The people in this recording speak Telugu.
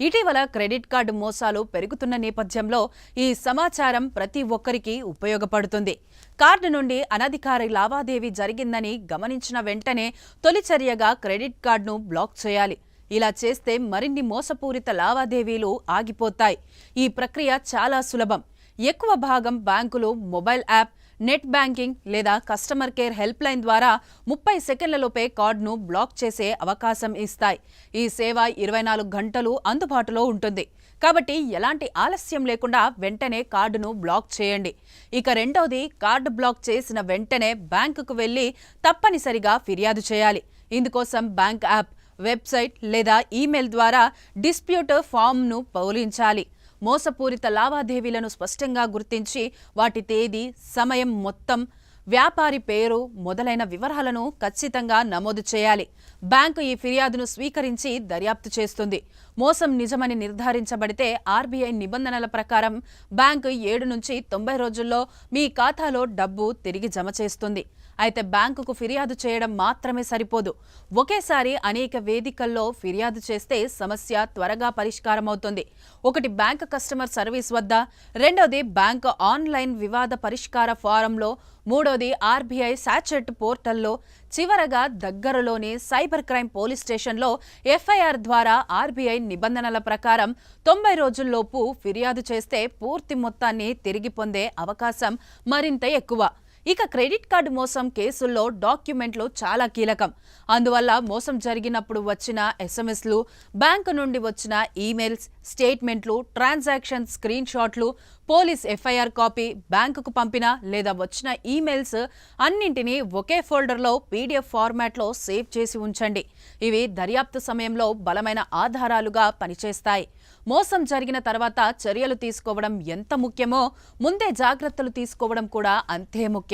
ఇటీవల క్రెడిట్ కార్డు మోసాలు పెరుగుతున్న నేపథ్యంలో ఈ సమాచారం ప్రతి ఒక్కరికి ఉపయోగపడుతుంది. కార్డు నుండి అనధికార లావాదేవీ జరిగిందని గమనించిన వెంటనే తొలి చర్యగా క్రెడిట్ కార్డును బ్లాక్ చేయాలి. ఇలా చేస్తే మరిన్ని మోసపూరిత లావాదేవీలు ఆగిపోతాయి. ఈ ప్రక్రియ చాలా సులభం. ఎక్కువ భాగం బ్యాంకులు మొబైల్ యాప్ నెట్ బ్యాంకింగ్ లేదా కస్టమర్ కేర్ హెల్ప్ లైన్ ద్వారా ముప్పై సెకండ్లలోపే కార్డును బ్లాక్ చేసే అవకాశం ఇస్తాయి. ఈ సేవ ఇరవై నాలుగు గంటలు అందుబాటులో ఉంటుంది. కాబట్టి ఎలాంటి ఆలస్యం లేకుండా వెంటనే కార్డును బ్లాక్ చేయండి. ఇక రెండవది కార్డు బ్లాక్ చేసిన వెంటనే బ్యాంకుకు వెళ్ళి తప్పనిసరిగా ఫిర్యాదు చేయాలి. ఇందుకోసం బ్యాంక్ యాప్ వెబ్సైట్ లేదా ఈమెయిల్ ద్వారా డిస్ప్యూట్ ఫామ్ను పౌలించాలి. మోసపూరిత లావాదేవీలను స్పష్టంగా గుర్తించి వాటి తేదీ సమయం మొత్తం వ్యాపారి పేరు మొదలైన వివరాలను ఖచ్చితంగా నమోదు చేయాలి. బ్యాంకు ఈ ఫిర్యాదును స్వీకరించి దర్యాప్తు చేస్తుంది. మోసం నిజమని నిర్ధారించబడితే ఆర్బీఐ నిబంధనల ప్రకారం బ్యాంకు ఏడు నుంచి తొంభై రోజుల్లో మీ ఖాతాలో డబ్బు తిరిగి జమ చేస్తుంది. అయితే బ్యాంకుకు ఫిర్యాదు చేయడం మాత్రమే సరిపోదు. ఒకేసారి అనేక వేదికల్లో ఫిర్యాదు చేస్తే సమస్య త్వరగా పరిష్కారమవుతుంది. ఒకటి బ్యాంక్ కస్టమర్ సర్వీస్ వద్ద రెండవది బ్యాంక్ ఆన్లైన్ వివాద పరిష్కార ఫారంలో మూడో మూడోది ఆర్బీఐ సాచెట్ పోర్టల్లో చివరగా దగ్గరలోని సైబర్ క్రైమ్ పోలీస్ స్టేషన్లో ఎఫ్ఐఆర్ ద్వారా ఆర్బీఐ నిబంధనల ప్రకారం తొంభై రోజుల్లోపు ఫిర్యాదు చేస్తే పూర్తి మొత్తాన్ని తిరిగి పొందే అవకాశం మరింత ఎక్కువ. ఇక క్రెడిట్ కార్డు మోసం కేసుల్లో డాక్యుమెంట్లు చాలా కీలకం. అందువల్ల మోసం జరిగినప్పుడు వచ్చిన ఎస్ఎంఎస్లు బ్యాంకు నుండి వచ్చిన ఈమెయిల్స్ స్టేట్మెంట్లు ట్రాన్సాక్షన్ స్క్రీన్ షాట్లు పోలీస్ ఎఫ్ఐఆర్ కాపీ బ్యాంకుకు పంపిన లేదా వచ్చిన ఈమెయిల్స్ అన్నింటినీ ఒకే ఫోల్డర్లో పీడిఎఫ్ ఫార్మాట్లో సేవ్ చేసి ఉంచండి. ఇవి దర్యాప్తు సమయంలో బలమైన ఆధారాలుగా పనిచేస్తాయి. మోసం జరిగిన తర్వాత చర్యలు తీసుకోవడం ఎంత ముఖ్యమో ముందే జాగ్రత్తలు తీసుకోవడం కూడా అంతే ముఖ్యం.